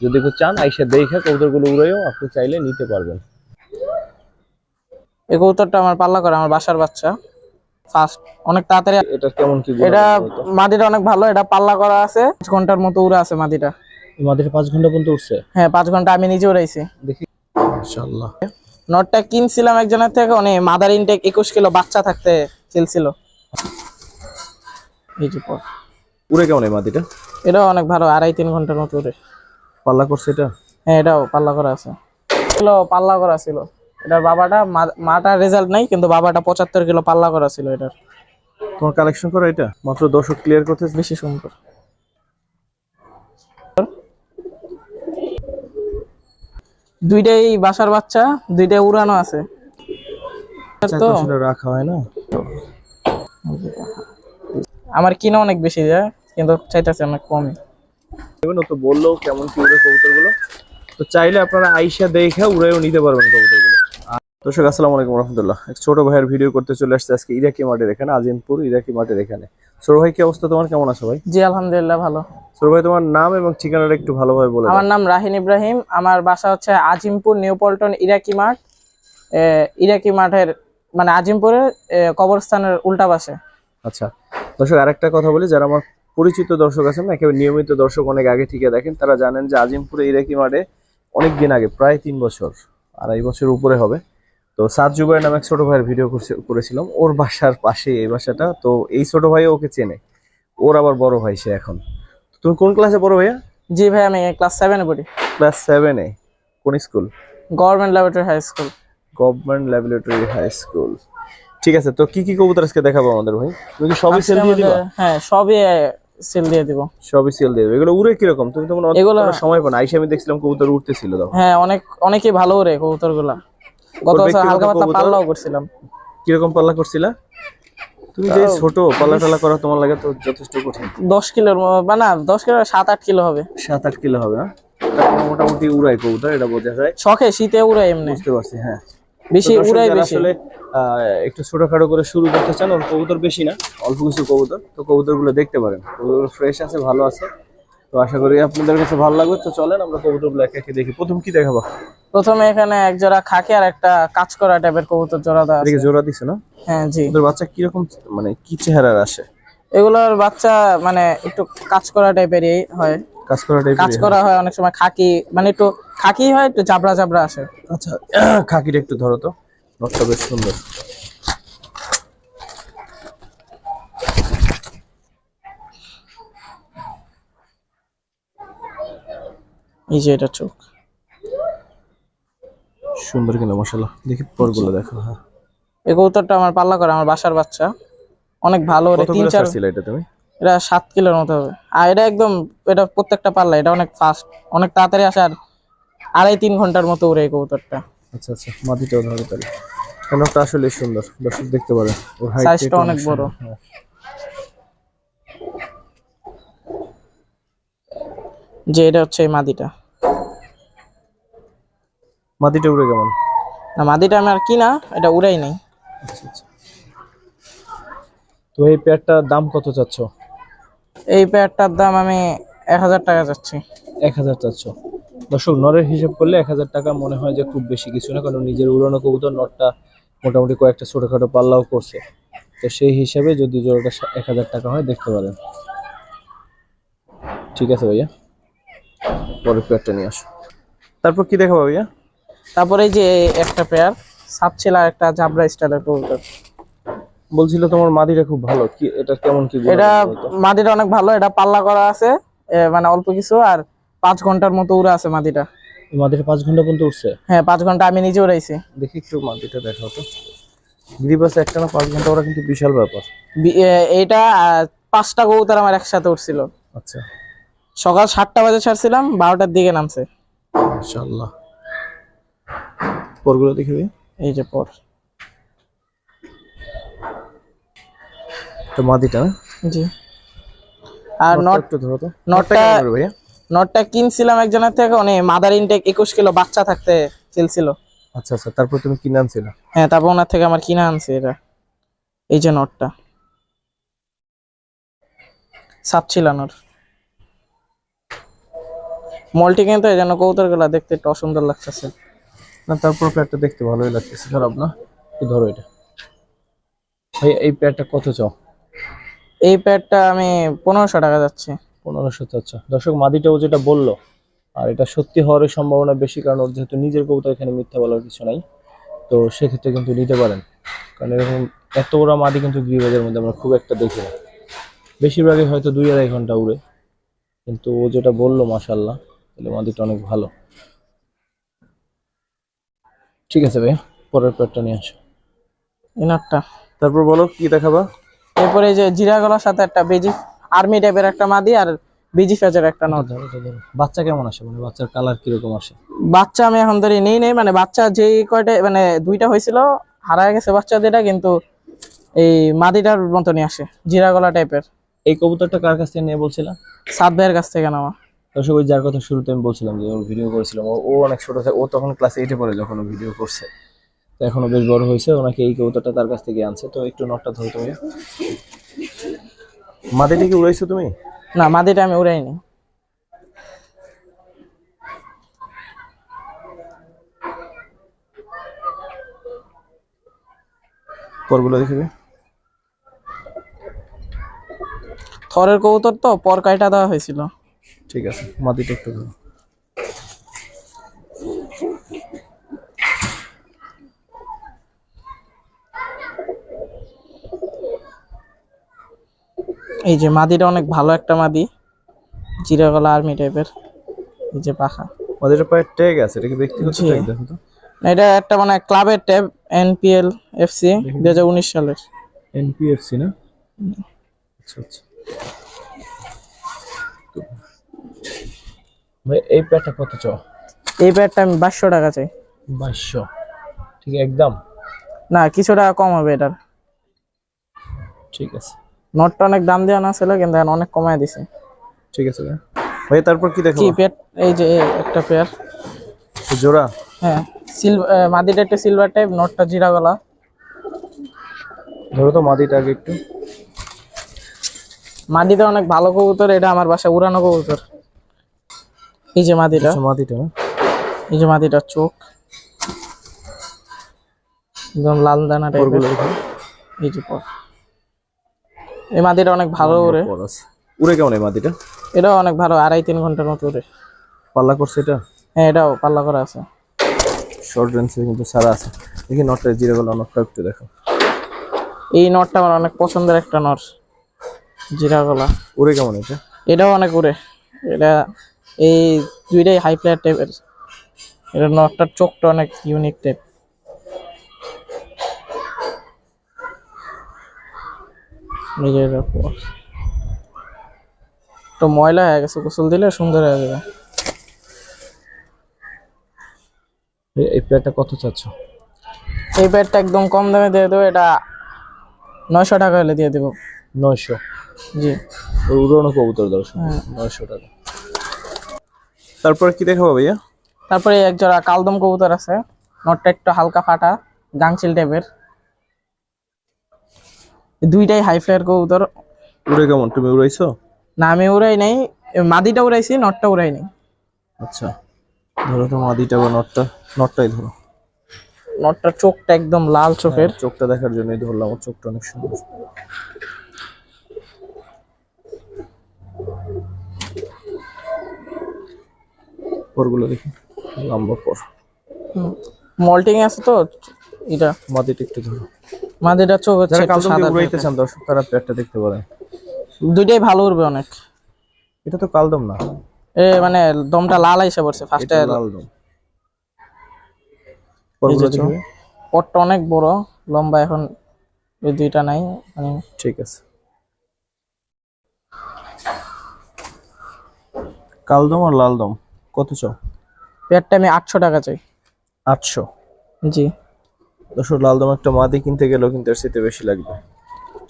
যদি কেউ চান আইসা দেখে কবুতরগুলো উড়াইও আপনি চাইলে নিতে পারবেন। এই কবুতরটা আমার পাল্লা করে আমার বাসার বাচ্চা। ফার্স্ট অনেক তাড়াতাড়ি এটা কেমন কি এটা মাদিটা অনেক ভালো এটা পাল্লা করা আছে। পাঁচ ঘণ্টার মতো উড়ে আছে মাদিটা। আমাদের পাঁচ ঘণ্টা পর্যন্ত উঠছে হ্যাঁ পাঁচ ঘণ্টা আমি নিজে উড়াইছি। দেখি। ইনশাআল্লাহ নটটা কিনছিলাম একজনের থেকে অনেক মাদার ইনটেক একুশ কিলো বাচ্চা থাকতে খেলছিল। এই যে পর। উড়ে কেমন এই মাটিটা এটাও অনেক ভালো আড়াই তিন ঘণ্টার মতো উড়ে। পাল্লা করছে এটা? হ্যাঁ এটাও পাল্লা করা আছে। ছিল পাল্লা করা ছিল। এটার বাবাটা মা- মাটার রেজাল্ট নাই কিন্তু বাবাটা পঁচাত্তর কিলো পাল্লা করা ছিল এটার। তোমার কালেকশন করা এটা? মাত্র দর্শক ক্লিয়ার করতে বেশি সুন্দর। দুইটাই বাসার বাচ্চা দুইটাই উড়ানো আছে। তো? রাখা হয় না? আমার কিনা অনেক বেশি যায় কিন্তু চাইতেছে অনেক কমই। ও তো বলল কেমন কি উড়ে কবুতরগুলো। তো চাইলে আপনারা আইসা দেখে উড়েও নিতে পারবেন কবুতরগুলো। দর্শক আসসালামু আলাইকুম রহমতুল্লাহ। এক ছোট ভাইয়ের ভিডিও করতে চলে আসছে আজকে ইরাকি মাঠের এখানে আজিমপুর ইরাকি মাঠের এখানে। ভাই কি অবস্থা তোমার? কেমন আছো ভাই? জি আলহামদুলিল্লাহ ভালো। ছোট ভাই তোমার নাম এবং ঠিকানাটা একটু ভালোভাবে বলে আমার নাম রাহিন ইব্রাহিম। আমার বাসা হচ্ছে আজিমপুর নিউ পল্টন ইরাকি মাঠ। ইরাকি মাঠের মানে আজিমপুরের কবরস্থানের উল্টা পাশে। আচ্ছা। দর্শক আরেকটা কথা বলি যারা আমার পরিচিত দর্শক আছেন না একেবারে নিয়মিত দর্শক অনেক আগে থেকে দেখেন তারা জানেন যে আজিমপুরে ইরাকি মাঠে অনেক দিন আগে প্রায় তিন বছর আড়াই বছর উপরে হবে। তো সাত জুবাইর নামে এক ছোট ভাইয়ের ভিডিও করেছিলাম ওর বাসার পাশে এই বাসাটা তো এই ছোট ভাই ওকে চেনে ওর আবার বড় ভাই সে এখন। তুমি কোন ক্লাসে পড়ো ভাইয়া? জি ভাই আমি ক্লাস সেভেনে পড়ি। ক্লাস সেভেনে কোন school government laboratory high school government laboratory high school ঠিক আছে তো কি কি কবুতর আজকে দেখাবো আমাদের ভাই? তুমি কি সবই সেল দিয়ে দিবা? হ্যাঁ সবই সেল দিয়ে দিব। সবই সেল দিয়ে দেবে। এগুলো উড়ে কীরকম? তুমি তো কোনো এগুলো- সময় পাও না। আইসা আমি দেখছিলাম কবুতর উঠতেছিল তখন। হ্যাঁ অনেক অনেকই ভালো গুলা গত বছর হালকা পাতলা পাল্লাও করছিলাম। কীরকম পাল্লা করছিলা? তুমি যে ছোট পাল্লা টাল্লা করা তোমার লাগে তো যথেষ্ট কঠিন। দশ কিলোর ম- বা দশ কিলো সাত আট কিলো হবে। সাত আট কিলো হবে না মোটামুটি উড়াই কবুতর এটা বোঝা যায়। শখে শীতে উড়ে এমনি। বুঝতে পারছি হ্যাঁ। বেশি উড়াই বেশি। আসলে একটু ছোটখাটো করে শুরু করতে চান ওর কবুতর বেশি না অল্প কিছু কবুতর তো কবুতরগুলো দেখতে পারেন। কবুতর ফ্রেশ আছে ভালো আছে। তো আশা করি আপনাদের কাছে ভালো লাগবে। তো চলেন আমরা কবুতরগুলো একে একে দেখি। প্রথম কি দেখাবো? প্রথমে এখানে এক জোড়া খাকি আর একটা কাজ করা টাইপের কবুতর জোড়া দেওয়া আছে। জোড়া দিছে না? হ্যাঁ জি। ওদের বাচ্চা কীরকম মানে কি চেহারার আসে? এগুলোর বাচ্চা মানে একটু কাজ করা টাইপেরই হয়। কাজ করা টাইপের কাজ করা হয় অনেক সময় খাকি মানে একটু খাকি হয় একটু চাবড়া চাবড়া আসে। আচ্ছা খাকিটা একটু ধরো তো। নটটা বেশ সুন্দর। এই যে এটা চোখ। সুন্দর কিনা মশলা দেখি পরগুলো দেখো হ্যাঁ। এই কবুতরটা আমার পাল্লা করে আমার বাসার বাচ্চা। অনেক ভালো রে তিন চার ছাড়ছিল এটা তুমি? এটা সাত কিলোর মতো হবে। আর এটা একদম এটা প্রত্যেকটা পাল্লা এটা অনেক ফাস্ট অনেক তাড়াতাড়ি আসে আর আড়াই তিন ঘণ্টার মতো উড়ে কবুতরটা। আচ্ছা আচ্ছা মাটিটাও ধরো তাহলে। নটটা আসলে সুন্দর দর্শক দেখতে পারে ওর সাইজটা অনেক বড়। যে এটা হচ্ছে এই মাদিটা মাটিটা উড়ে কেমন? না মাদিটা আমার কিনা এটা উড়াই নাই। আচ্ছা আচ্ছা। তো এই পেয়ারটার দাম কত চাচ্ছ? এই পেয়ারটার দাম আমি এক হাজার টাকা চাচ্ছি। এক হাজার চাচ্ছ। দর্শক নরের হিসাব করলে এক হাজার টাকা মনে হয় যে খুব বেশি কিছু না কারণ নিজের উড়ানো কবুতর নটটা মোটামুটি কয়েকটা ছোটখাটো পাল্লাও করছে। তো সেই হিসাবে যদি জোড়াটা এক হাজার টাকা হয় দেখতে পারেন। ঠিক আছে ভাইয়া। পরের পেয়ারটা নিয়ে আসো। তারপর কি দেখাবো ভাইয়া? তারপরে এই যে একটা পেয়ার সাপছিলা একটা জাবরা স্টাইলের কবুতর। বলছিল তোমার মাদিটা খুব ভালো। কি এটা কেমন কি এটা? মাদিটা অনেক ভালো এটা পাল্লা করা আছে মানে অল্প কিছু আর পাঁচ ঘণ্টার মতো উড়ে আছে মাদিটা মাদিটা পাঁচ ঘণ্টা পর্যন্ত উঠছে হ্যাঁ পাঁচ ঘণ্টা আমি নিজে উড়াইছি। দেখি একটু মাদিটা দেখাও তো। গ্রিবাসে একটা না পাঁচ ঘণ্টা ওরা কিন্তু বিশাল ব্যাপার। বি- এ, এইটা আহ, পাঁচটা কবুতর আমার একসাথে উঠছিল আচ্ছা। সকাল সাতটা বাজে ছাড়ছিলাম বারোটার দিকে নামছে। পরগুলো দেখি এই যে পর। তো মাদিটা জি। আর নট একটু ধরো তো। নটটা ভাইয়া? নটটা কিনছিলাম একজনের থেকে উনি মাদার ইনটেক একুশ কিলো বাচ্চা থাকতে খেলছিল আচ্ছা আচ্ছা তারপর তুমি কিনে আনছিলে? হ্যাঁ তারপর ওনার থেকে আমার কিনে আনছি এটা। এই যে নটটা। সাপ ছিলানোর মল্টি কিন্তু এই জন্য কবুতরগুলা দেখতে একটু অসুন্দর লাগতেছে। না তারপর প্যাডটা দেখতে ভালোই লাগতেছে। খারাপ না একটু ধরো এটা। ভাই এই প্যাডটা কত চাও? এই প্যাডটা আমি পনেরোশো টাকা যাচ্ছে। পনেরোশো চাচ্ছ দর্শক মাদিটাও যেটা বলল আর এটা সত্যি হওয়ার সম্ভাবনা বেশি কারণ ওর যেহেতু নিজের কবুতর এখানে মিথ্যা বলার কিছু নাই। তো সেক্ষেত্রে কিন্তু নিতে পারেন। কারণ এরকম এত বড় মাদি কিন্তু গিরিবাজের মধ্যে আমরা খুব একটা দেখি না। বেশিরভাগই হয়তো দুই আড়াই ঘণ্টা উড়ে। কিন্তু ও যেটা বলল মাসাল্লাহ তাহলে মাদিটা অনেক ভালো। ঠিক আছে ভাই পরের প্যাডটা নিয়ে আসো। ইনারটা তারপর বলো কি দেখাবা? এরপরে এই যে জিরা গলার সাথে একটা বেজি। আর্মি টাইপের একটা মাদি আর বিজি ফ্যাচের একটা ধরো, ধরো, ধরো। বাচ্চা কেমন আসে? মানে বাচ্চার কালার কীরকম আসে? বাচ্চা আমি এখন ধরে নেই নেই। মানে বাচ্চা যেই কয়টা মানে দুইটা হয়েছিল হারায় গেছে বাচ্চা দুইটা কিন্তু এই মাদিটার মতনই আসে জিরা গলা টাইপের। এই কবুতরটা কার কাছ থেকে নিয়ে বলছিলাম সাত ভাইয়ের কাছ থেকে নেওয়া। দর্শক ওই যার কথা শুরুতে আমি বলছিলাম যে ওর ভিডিও করেছিলাম। ও- অনেক ছোট ও তখন ক্লাস এইটে পড়ে যখন ও ভিডিও করছে। তো এখনও বেশ বড় হয়েছে ওনাকে এই কবুতরটা তার কাছ থেকে আনছে। তো একটু নটটা ধরো তুমি মাদিটা কি উড়াইছো তুমি? না মাদিটা আমি উড়াইনি। পরগুলো দেখবে। থরের কবুতর তো পর কাইটা দেওয়া হয়েছিল। ঠিক আছে মাদিটা একটু এই যে মাদিটা অনেক ভালো একটা মাদি জিরা গলা আর্মি টাইপের এই যে পাখা। মাদিটা পায়ে ট্যাগ আছে এটা কি ব্যক্তিগত ট্যাগ দেখো তো? এটা একটা মানে ক্লাবের ট্যাব এনপিএল এফসি দুই হাজার উনিশ সালের। এনপিএফসি না? আচ্ছা আচ্ছা। ভাই এই প্যাডটা কত চ এই প্যাডটা আমি বাইশশো টাকা চাই। বাইশশো। ঠিক একদম? না কিছু টাকা কম হবে এটার। ঠিক আছে। নোটটা অনেক দাম দেওয়া না ছিল কিন্তু এখন অনেক কমায় দিছে। ঠিক আছে ভাই। তারপর কি দেখো কি পেট? এই যে একটা পেয়ার। জোড়া? হ্যাঁ সিলভার মাদিটা একটা সিলভার টাইপ নটটা জিরা গলা। ধরো তো মাদিটা আগে একটু। মাদিটা অনেক ভালো কবুতর এটা আমার বাসায় উড়ানো কবুতর। এই যে মাদিটা। মাদিটা এই যে মাদিটার চোখ। একদম লাল দানা টাইপের এই যে পর। এই মাদিটা অনেক ভালো আছে। উড়ে কেমন এই মাদিটা? এটাও অনেক ভালো আড়াই তিন ঘণ্টার মতো উড়ে। পাল্লা করছে এটা? হ্যাঁ এটাও পাল্লা করা আছে। শর্ট রেঞ্জে কিন্তু সারা আছে। দেখি নটটা জিরে গলা নটটা একটু দেখো। এই নটটা আমার অনেক পছন্দের একটা নট জিরা গলা। উড়ে কেমন এটা? এটাও অনেক উড়ে। এটা এই দুইটাই হাই প্লেয়ার টাইপের এটা নটটার চোখটা অনেক ইউনিক টাইপ নিজের তো ময়লা হয়ে গেছে গোসল দিলে সুন্দর হয়ে যাবে। এই- প্যাডটা কত চাচ্ছ? এই প্যাডটা একদম কম দামে দিয়ে দেবো এটা নয়শো টাকা হলে দিয়ে দেবো। নয়শো? জি। উড়ানো কবুতর দর্শক হ্যাঁ। নয়শো টাকা। তারপরে কি দেখাবো ভাইয়া? তারপরে এক জোড়া কালদম কবুতর আছে নটটা একটু হালকা ফাটা গাংচিল টাইপের দুইটাই হাই ফ্লায়ার কবুতর। উড়ে কেমন? তুমি উড়াইছো? না আমি উড়াই নাই। মাদিটা উড়াইছি নটটা উড়াই নাই। আচ্ছা। ধরো তো মাদিটা বা নটটা নটটাই ধরো। নটটার চোখটা একদম লাল চোখের। চোখটা দেখার জন্যই ধরলাম ওর চোখটা অনেক সুন্দর। পরগুলো দেখি লম্বা পর। মল্টিং আছে তো এটা। মাদিটা একটু ধরো। মাদিটা চোখ হচ্ছে একটু সাদা উড়াইতে চান দর্শক তারা পেটটা দেখতে পারেন। দুইটাই ভালো উড়বে অনেক। এটা তো কালদম না। এ মানে দমটা লাল আইসা পড়ছে ফার্স্টে যে দেখবে পটটা অনেক বড় লম্বা এখন এই দুইটা নাই মানে ঠিক আছে। কালদম আর লালদম কত চাও? পেয়ারটা আমি আটশো টাকা চাই। আটশো। জি। দর্শক লালদম একটা মাদি কিনতে গেলেও কিন্তু এর সাথে বেশি লাগবে।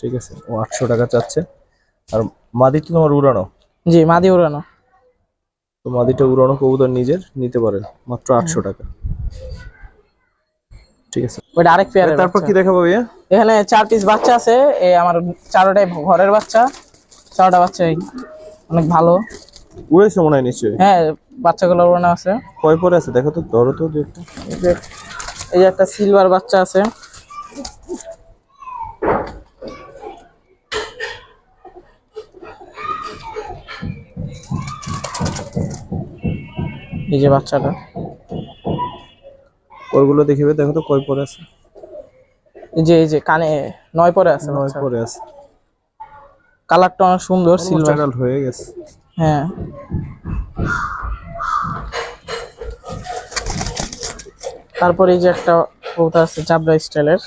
ঠিক আছে? ও আটশো টাকা চাচ্ছে। আর মাদি তো তোমার উড়ানো? জি মাদি উড়ানো। তো মাদিটা উড়ানো কবুতর নিজের নিতে পারেন। মাত্র আটশো টাকা। ঠিক আছে? আরেক পেয়ার তারপর কি দেখাবো ভাইয়া? এখানে চার পিস বাচ্চা আছে। এ আমার চারোটাই ঘরের বাচ্চা। চারোটা অনেক ভালো। মনে হয় নিশ্চয়ই। হ্যাঁ বাচ্চাগুলো ওড়ানো আছে। কয় পরে আছে? দেখো তো ধরো তো দু একটা। এই যে একটা সিলভার বাচ্চা আছে। এই যে বাচ্চাটা। ওইগুলো দেখিবে দেখো তো কয় পরে আছে। এই যে এই যে কানে নয় পরে আছে নয় পরে আছে। কালারটা অনেক সুন্দর সিলভার সিলভার হয়ে গেছে। হ্যাঁ। তারপরে এই যে একটা কবুতর আছে চাবড়া স্টাইলের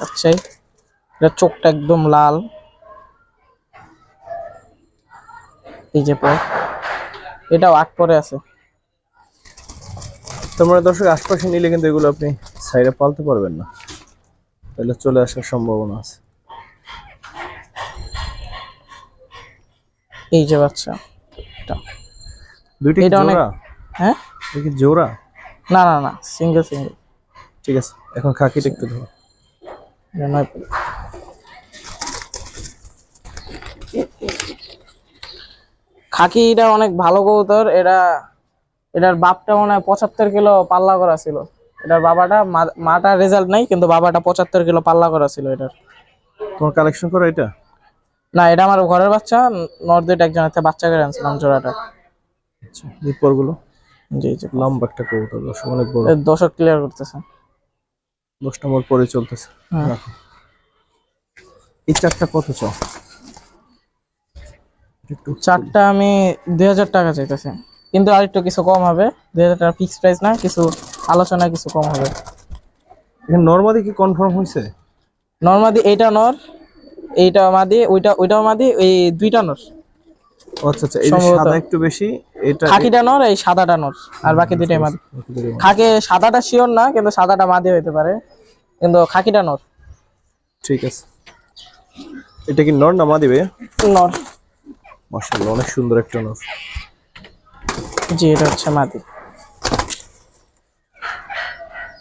আচ্ছা এটা চোখটা একদম লাল। এই যে পর এটাও আট পরে আছে। তোমরা দর্শক আশপাশে নিলে কিন্তু এগুলো আপনি সাইডে পালতে পারবেন না। তাহলে চলে আসার সম্ভাবনা আছে। এই যে বাচ্চা এটা। দুইটা অনেক- জোড়া? হ্যাঁ? কি জোড়া? না না না সিঙ্গেল সিঙ্গেল ঠিক আছে এখন খাকিটা একটু ধরো। খাকিটা অনেক ভালো কবুতর এটা এটার বাপটা মনে হয় পঁচাত্তর কিলো পাল্লা করা ছিল। এটার বাবাটা মাটা রেজাল্ট নাই কিন্তু বাবাটা পঁচাত্তর কিলো পাল্লা করা ছিল এটার। তোমার কালেকশন করো এটা? না এটা আমার ঘরের বাচ্চা নর্থ একজনের থেকে বাচ্চা করে আনছিলাম জোড়াটা। আচ্ছা পরগুলো জি জি। লম্বা একটা কবুতর দর্শক অনেক বড়। দশক ক্লিয়ার করতেছে। দশ নম্বর পরে চলতেছে। হুম। এই চারটা কত চাও? চারটা আমি দুই হাজার টাকা চাইতেছি। কিন্তু আরেকটু কিছু কম হবে। দুই হাজার টাকা ফিক্স প্রাইস না কিছু আলোচনা কিছু কম হবে। নর্মাদি কি কনফার্ম হয়েছে নর্মাদি এইটা নর এইটা মাদি ওইটা ওইটাও মাদি এই দুইটা নর। আচ্ছা আচ্ছা এই। সাদা একটু বেশি এটা খাকিটা নর এই সাদাটা নর আর বাকি দুইটাই মাদি। খাকে সাদাটা শিওর না কিন্তু সাদাটা মাদি হইতে পারে। কিন্তু খাকিটা নর। ঠিক আছে। এটা কি নর না মা দিবে নর। মাশাআল্লাহ অনেক সুন্দর একটা নর। জি এটা হচ্ছে মাদি।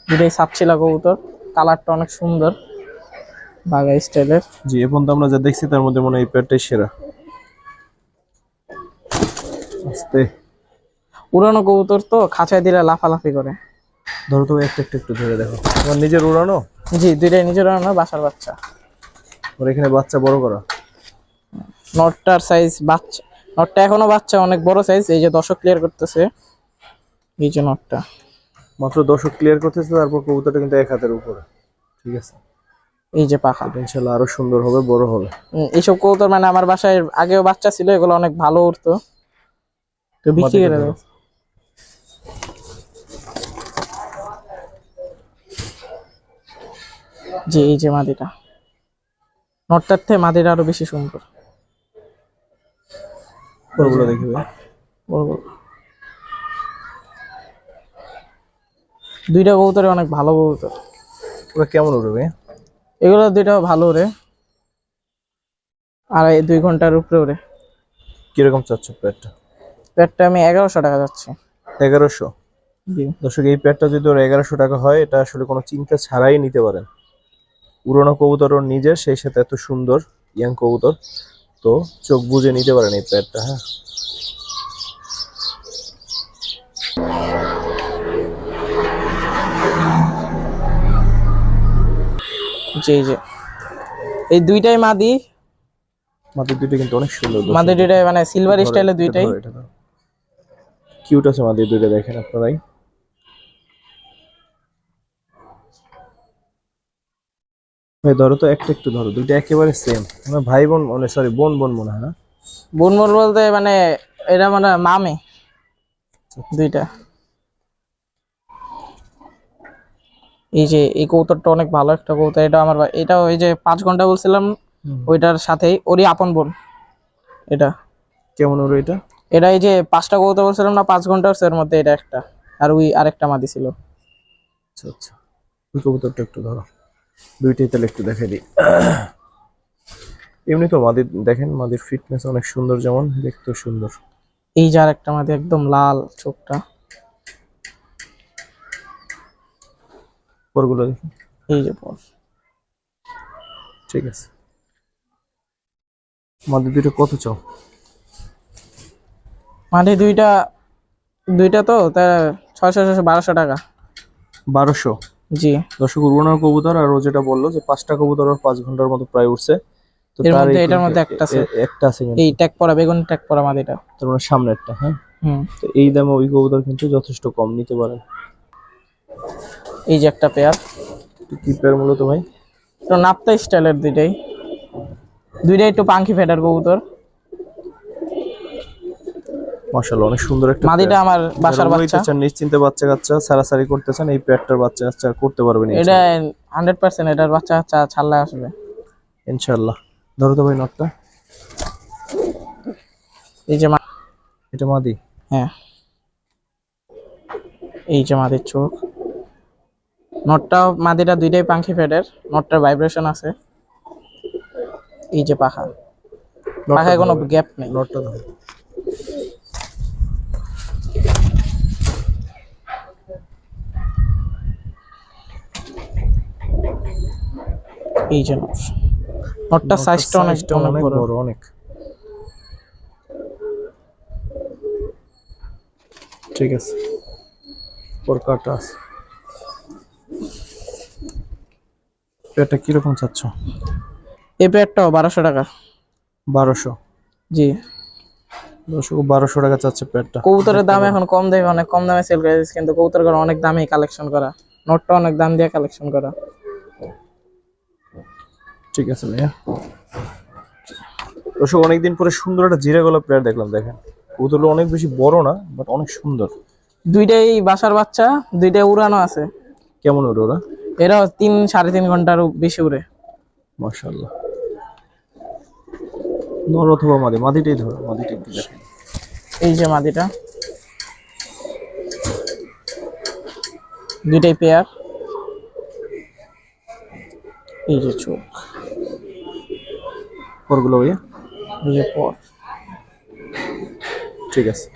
দুটাই সাপছিলা কবুতর কালারটা অনেক সুন্দর বাগা স্টাইলের। জি তো আমরা যা দেখছি তার মধ্যে মনে হয় এই প্যাডটাই সেরা। আস্তে। উড়ানো কবুতর তো খাঁচায় দিলে লাফালাফি করে। ধরো তো একটু একটা একটু ধরে দেখো। তোমার নিজের উড়ানো? জি দুইটাই নিজের উড়ানো বাসার বাচ্চা। ওর এখানে বাচ্চা বড় করা? নটটার সাইজ বাচ্চা নটটা এখনও বাচ্চা অনেক বড় সাইজ এই যে দশক ক্লিয়ার করতেছে। এই যে নটটা। মাত্র দশক ক্লিয়ার করতেছে তারপর কবুতরটা কিন্তু এক হাতের উপরে। ঠিক আছে? এই যে পাখা। ইনশাল্লাহ আরও সুন্দর হবে বড় হবে। এইসব কবুতর মানে আমার বাসায় আগেও বাচ্চা ছিল এগুলো অনেক ভালো উঠতো তো বিক্রি করে দেবো জি এই যে মাদিটা নটটার থেকে মাদিটা আরও বেশি সুন্দর। ওগুলো দেখবে। বড়। দুইটা কবুতরে অনেক ভালো কবুতর। ওরা কেমন উড়বে? এগুলো দুইটা ভালো রে। আড়াই দুই ঘণ্টার উপরে ওরে কীরকম চাচ্ছ প্যাডটা প্যাডটা আমি এগারোশো টাকা যাচ্ছে। এগারোশো? জি। দর্শক এই প্যাডটা যদি ওর এগারোশো টাকা হয় এটা আসলে কোনো চিন্তা ছাড়াই নিতে পারেন। পুরোনো কবুতর ওর নিজের সেই সাথে এত সুন্দর ইয়াং কবুতর। তো চোখ বুজে নিতে পারেন এই প্যাডটা হ্যাঁ। জি জি। এই দুইটাই মাদি। মাদের দুইটা কিন্তু অনেক সুন্দর মাদি দুইটাই মানে সিলভার ধরো, স্টাইলের দুইটাই। কিউট আছে মাদের দুইটা দেখেন আপনারাই ভাই। ধরো তো একটা একটু ধরো দুইটা একেবারে সেম আমার ভাই বোন মানে সরি বোন বোন মনে হয় না? বুনমুর বলতে মানে এটা মানে মামে দুইটা। এই যে এই কৌতরটা অনেক ভালো একটা কৌতর এটা আমার এটা ওই যে পাঁচ ঘণ্টা বলছিলাম ওইটার সাথেই ওরই আপন বোন এটা। কেমন ওর এটা? এটা এই যে পাঁচটা কবুতর বলছিলাম না পাঁচ ঘণ্টা এর মধ্যে এটা একটা। আর ওই আরেকটা মাদি ছিল। আচ্ছা আচ্ছা। ওই কবুতরটা একটু ধরো। দুইটাই তাহলে একটু দেখাই দিই। এমনি তো মাদির দেখেন মাদির ফিটনেস অনেক সুন্দর যেমন দেখতেও সুন্দর। এই যে আরেকটা মাদি একদম লাল চোখটা। পরগুলো দেখি। এই যে পর। ঠিক আছে। মাদির দুটো কত চাও? মাটি দুইটা দুইটা তো তা ছয়শো ছয়শো বারোশো টাকা। বারোশো? জি। দর্শক উড়ানোর কবুতর আর ও যেটা বলল যে পাঁচটা কবুতর ওর পাঁচ ঘণ্টার মতো প্রায় উঠছে তো এর মধ্যে এটার মধ্যে একটা আছে। একটা আছে এই ট্যাগ পরা বেগুন ট্যাগ পরা মাটিটা। তার মানে সামনেরটা হ্যাঁ? হুম। তো এই দামে ওই কবুতর কিন্তু যথেষ্ট কম নিতে পারেন। এই যে একটা পেয়ার। কি পেয়ার মূলত ভাই? তো নাপ্তা স্টাইলের দুইটাই। দুইটাই একটু পাঙ্কি ফেটার কবুতর। মাশাআল্লাহ অনেক সুন্দর একটা মাদিটা আমার বাসার বাচ্চা। চান নিশ্চিন্তে বাচ্চা কাচ্চা সারাসারি করতে চান এই পেয়ারটার বাচ্চা কাচ্চা করতে পারবেন এটা হান্ড্রেড পার্সেন্ট এটার বাচ্চা কাচ্চা ছাড়লে আসবে। ইনশাআল্লাহ। ধরো তো ভাই নটটা। এই যে মা- এটা মাদি। হ্যাঁ। এই যে মাদির চোখ। নটটা মাদিটা দুইটাই পাঙ্কি ফেডের নটটার ভাইব্রেশন আছে। এই যে পাখা। পাখায় কোনো গ্যাপ নেই। নটটা এই যে নটটার সাইজটা অনেক অনেক বড়। অনেক। ঠিক আছে। ওর কাটা আছে। এটা কীরকম চাচ্ছ? এই পেয়ারটাও বারোশো টাকা। বারোশো? জি। দর্শক বারোশো টাকা চাচ্ছে পেটটা কবুতরের দাম এখন কম দেবে অনেক কম দামে সেল করে কিন্তু কবুতর অনেক দামে কালেকশন করা। নোটটা অনেক দাম দিয়ে কালেকশন করা। ঠিক আছে ভাইয়া। দর্শক অনেকদিন পরে সুন্দর একটা জিরা গলা প্লেয়ার দেখলাম দেখেন। কবুতরগুলো অনেক বেশি বড় না বাট অনেক সুন্দর। দুইটাই বাসার বাচ্চা দুইটাই উড়ানো আছে। কেমন উড়ে ওরা? এরা তিন সাড়ে তিন ঘণ্টার বেশি উড়ে। মাশাআল্লাহ। নর অথবা মাদি মাদিটাই ধরো মাদিটা একটু দেখেন। এই যে মাদিটা। দুইটাই পেয়ার। এই যে চোখ। পরগুলো ভাইয়া? যে পর। ঠিক আছে।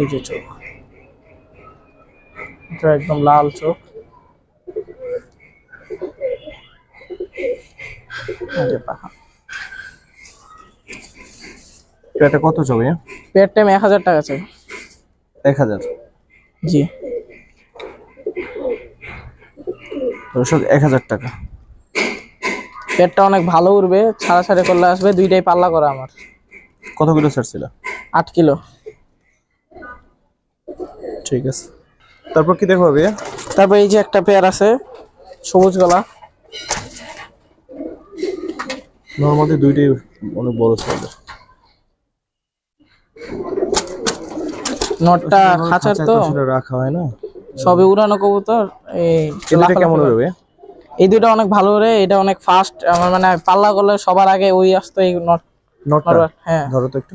এই যে চোখ। এটা একদম লাল চোখ। এটা কত চোখ ভাইয়া? পেয়ার টাইম এক হাজার টাকা চাই। এক হাজার? জি। দর্শক এক হাজার টাকা। পেটটা অনেক ভালো উঠবে ছাড়াছাড়ি করলে আসবে দুইটাই পাল্লা করা আমার। কত কিলো ছাড়ছিল? আট কিলো। ঠিক আছে। তারপর কি দেখো ভাইয়া? তারপর এই যে একটা পেয়ার আছে সবুজ গলা। নর্মালি দুইটাই অনেক বড় সাইজ নটটা খাঁচার তো। রাখা হয় না? সবে উড়ানো কবুতর এই কেমন হবে? এই দুইটা অনেক ভালো রে এটা অনেক ফাস্ট আমার মানে পাল্লা করলে সবার আগে ওই আসতো এই নট নটটা? হ্যাঁ। ধরো তো একটু।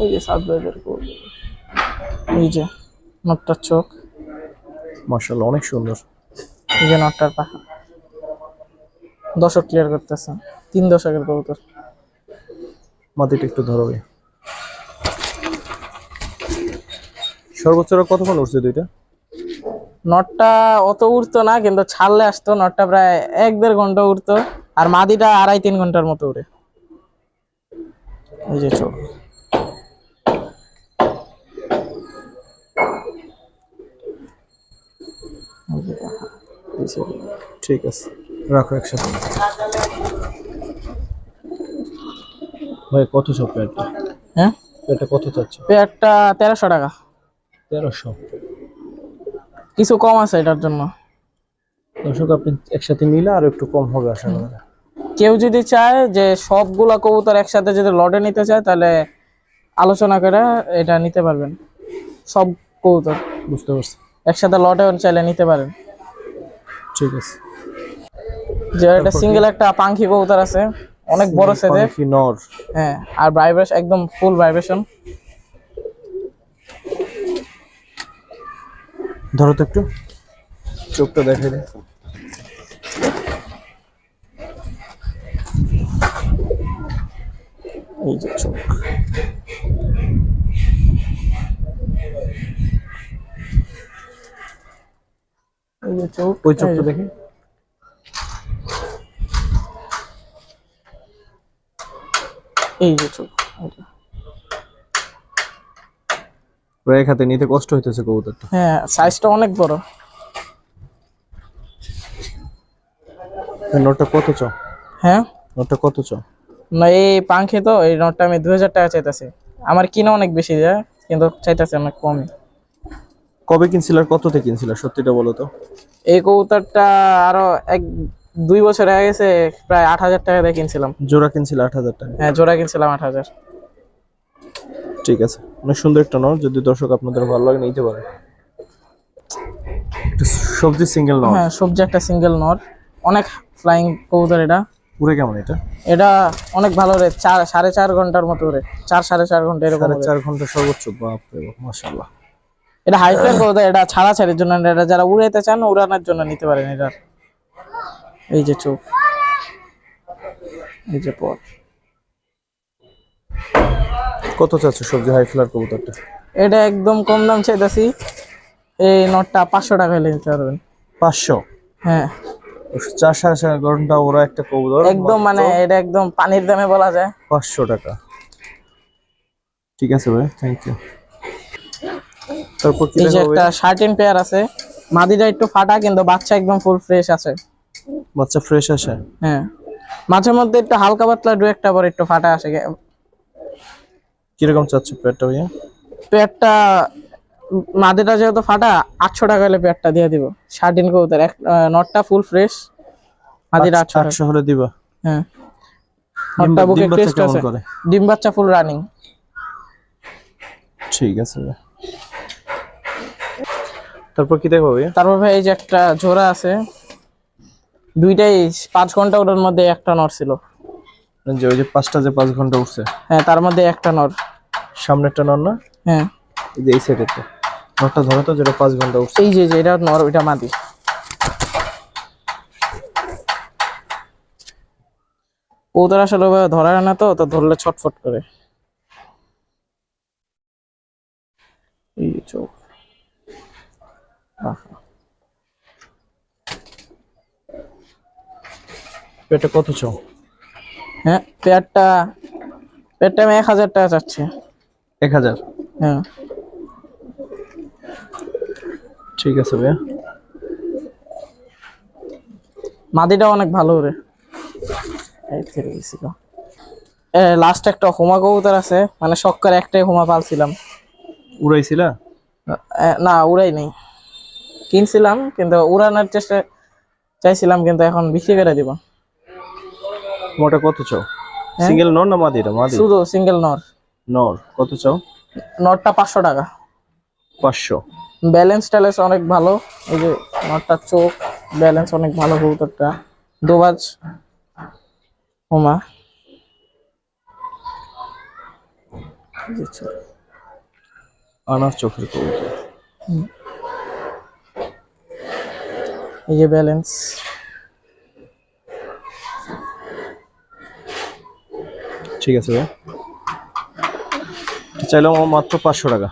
এই যে সাত বাজার এই যে নটটার চোখ। মার্শাল্লাহ অনেক সুন্দর। এই যে নটটার পাখা। দশক ক্লিয়ার করতেছে। তিন দশকের কবুতর। মাটিটা একটু ধরো ভাইয়া সর্বোচ্চ কতক্ষণ উঠছে দুইটা? নটটা অত উঠতো না কিন্তু ছাড়লে আসতো। নটটা প্রায় এক দেড় ঘণ্টা উঠতো আর মাদিটা আড়াই তিন ঘণ্টার মতো উড়ে। এই যে চোখ এই যে পাখা। এই যে ঠিক আছে। রাখো একসাথে। ভাই কত সব প্যান্টটা হ্যাঁ? প্যান্টটা কত চাচ্ছে পেয়ারটা তেরোশো টাকা। তেরোশো? কিছু কম আছে এটার জন্য। দর্শক আপনি একসাথে নিলে আর একটু কম হবে আশা করা। কেউ যদি চায় যে সবগুলা কবুতর একসাথে যদি লটে নিতে চায় তাহলে আলোচনা করে এটা নিতে পারবেন। সব কবুতর। বুঝতে পারছি। একসাথে লটে চাইলে নিতে পারেন। ঠিক আছে। যে একটা সিঙ্গেল একটা পাখি কবুতর আছে অনেক বড় সাইজের। নর। হ্যাঁ আর ভাইব্রেশন একদম ফুল ভাইব্রেশন ধরো তো একটু। চোখটা দেখাই দে। এই যে চোখ। এই যে চোখ ওই চোখটা দেখি। এই যে চোখ এটা। প্রায় নিতে কষ্ট হইতেছে কবুতরটা। হ্যাঁ সাইজটা অনেক বড়। নোটটা কত হ্যাঁ? নোটটা কত চ? না এই পাঙ্খে তো এই নোটটা আমি দুই হাজার টাকা চাইতেছি। আমার কিনা অনেক বেশি যায় কিন্তু চাইতেছে অনেক কমই। কবে কিনছিল আর কততে কিনছিল? সত্যিটা বলো তো। এই কবুতরটা আরও এক দুই বছর আগে গেছে প্রায় আট হাজার টাকা দিয়ে কিনছিলাম। জোড়া কিনছিল আট হাজার টাকা। হ্যাঁ জোড়া কিনছিলাম আট হাজার। ঠিক আছে। অনেক সুন্দর একটা নোট যদি দর্শক আপনাদের ভালো লাগে নিতে পারে। সবজি সিঙ্গেল নোট হ্যাঁ সবজি একটা সিঙ্গেল নট অনেক ফ্লাইং কবুতর এটা। পুরো কেমন এটা? এটা অনেক ভালো রে চার সাড়ে চার ঘণ্টার মতো রে। চার সাড়ে চার ঘণ্টা এরকম চার ঘণ্টা সর্বোচ্চ বাপ মাশাআল্লাহ। এটা হাই ফ্লাইং কবুতর এটা ছাড়া ছাড়ির জন্য এটা যারা উড়াইতে চান উড়ানোর জন্য নিতে পারেন এটা। এই যে চোখ। এই যে পর কত চাচ্ছ সবজি হাই ফ্লার কবুতরটা? এটা একদম কম দাম চাইতেছি। এই নটটা পাঁচশো টাকা হলে নিতে পারবেন। পাঁচশো? হ্যাঁ। চার সাড়ে চার ঘণ্টা ওরা একটা কবুতর একদম মানে এটা একদম পানির দামে বলা যায়। পাঁচশো টাকা। ঠিক আছে ভাই থ্যাংক ইউ তারপর কি এই যে একটা শার্টিন পেয়ার আছে। মাদিটা একটু ফাটা কিন্তু বাচ্চা একদম ফুল ফ্রেশ আছে। বাচ্চা ফ্রেশ আসে। হ্যাঁ। মাঝে মধ্যে একটু হালকা পাতলা দু একটা পর একটু ফাটা আসে। কীরকম চাচ্ছ পেটটা ভাইয়া? পেয়ারটা মাদিটা যেহেতু ফাটা আটশো টাকা হলে পেয়ারটা দিয়ে দিব। শার্টিন কবুতর এক নটটা ফুল ফ্রেশ মাদিটা আটশো আটশো হলে দিবা। হ্যাঁ। নটটা বুকে টেস্ট আছে। ডিম বাচ্চা ফুল রানিং ঠিক আছে তারপর কি ভাইয়া তারপর ভাই এই যে একটা জোড়া আছে দুইটাই পাঁচ ঘণ্টা ওটার মধ্যে একটা নর ছিল। যে ওই যে পাঁচটা যে পাঁচ ঘণ্টা উঠছে? হ্যাঁ তার মধ্যে একটা নর সামনেরটা নর না? হ্যাঁ। এই যে এই সাইডের তো নরটা ধরো তো যেটা পাঁচ ঘণ্টা উঠছে। এই যে যে এটা নর ওইটা মাদি কৌতর আসলে ধরা না তো তো ধরলে ছটফট করে। এই চোখ। পেটে কত চাও? হ্যাঁ পেয়ারটা পেয়ারটা আমি এক হাজার টাকা চাচ্ছি। এক হাজার? হ্যাঁ। ঠিক আছে ভাইয়া। মাদিটা অনেক ভালো রে। লাস্ট একটা হোমা কবুতর আছে মানে শখ করে একটাই হোমা পালছিলাম। উড়াইছিলা? না উড়াই নেই। কিনছিলাম কিন্তু উড়ানোর চেষ্টা চাইছিলাম কিন্তু এখন বিক্রি করে দিব। তোমারটা কত চাও? সিঙ্গেল নর না মাদি এটা মাদি শুধু সিঙ্গেল নর। নর কত চাও? নরটা পাঁচশো টাকা। পাঁচশো। ব্যালেন্স ট্যালেন্স অনেক ভালো এই যে নটটার চোখ ব্যালেন্স অনেক ভালো কবুতরটা। দোবাজ হোমা। আনার চোখের কবুতর। এই যে ব্যালেন্স ঠিক আছে ভাই। চাইলাম আমার মাত্র পাঁচশো টাকা।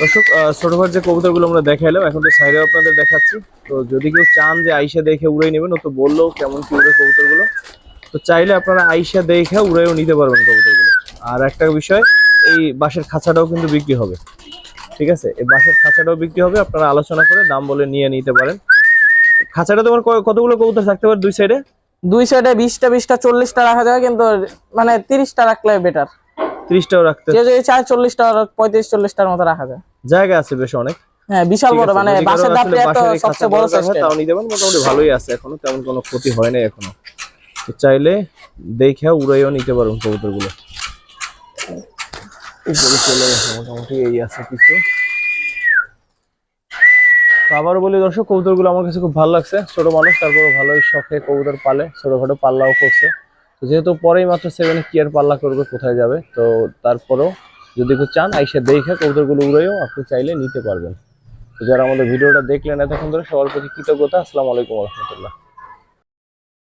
দর্শক ছোট ভাইয়ের যে কবুতরগুলো আমরা দেখাইলাম, এখন তো সাইডে আপনাদের দেখাচ্ছি। তো যদি কেউ চান যে আইসা দেখে উড়াই নেবেন, ও তো বলল কেমন কি উড়ে কবুতরগুলো। তো চাইলে আপনারা আইসা দেখে উড়াইও নিতে পারবেন কবুতরগুলো। আর একটা বিষয়, এই বাঁশের খাঁচাটাও কিন্তু বিক্রি হবে। ঠিক আছে? এই বাঁশের খাঁচাটাও বিক্রি হবে আপনারা আলোচনা করে দাম বলে নিয়ে নিতে পারেন। খাঁচাটা তোমার কতগুলো কবুতর থাকতে পারে দুই সাইডে দুই সাইডে বিশটা বিশটা চল্লিশটা রাখা যায় কিন্তু মানে তিরিশটা রাখলে বেটার ত্রিশটাও রাখতে যে যদি চায় চল্লিশটা পঁয়ত্রিশ চল্লিশটার মতো রাখা যায়। জায়গা আছে বেশ অনেক। হ্যাঁ বিশাল বড় মানে বাসের আসলে এত সবচেয়ে বড় সাইজ তাও নিতে পারেন মোটামুটি ভালোই আছে এখনও তেমন কোনো ক্ষতি হয় না এখনও। চাইলে দেখে উড়াইও নিতে পারবেন কবুতর গুলো চলে গেছে মোটামুটি এই আছে কিছু আবারও বলি দর্শক কবুতরগুলো আমার কাছে খুব ভালো লাগছে। ছোট মানুষ তারপরে ভালোই শখে কবুতর পালে, ছোটখাটো পাল্লাও করছে। তো যেহেতু পরেই মাত্র সেভেনে কি আর পাল্লা করবে, কোথায় যাবে? তো তারপরেও যদি কেউ চান, আইসা দেখে কবুতরগুলো উড়াইও, আপনি চাইলে নিতে পারবেন। যারা আমাদের ভিডিওটা দেখলেন, এতক্ষণ ধরে সবার প্রতি কৃতজ্ঞতা। আসসালামু আলাইকুম রহমতুল্লাহ।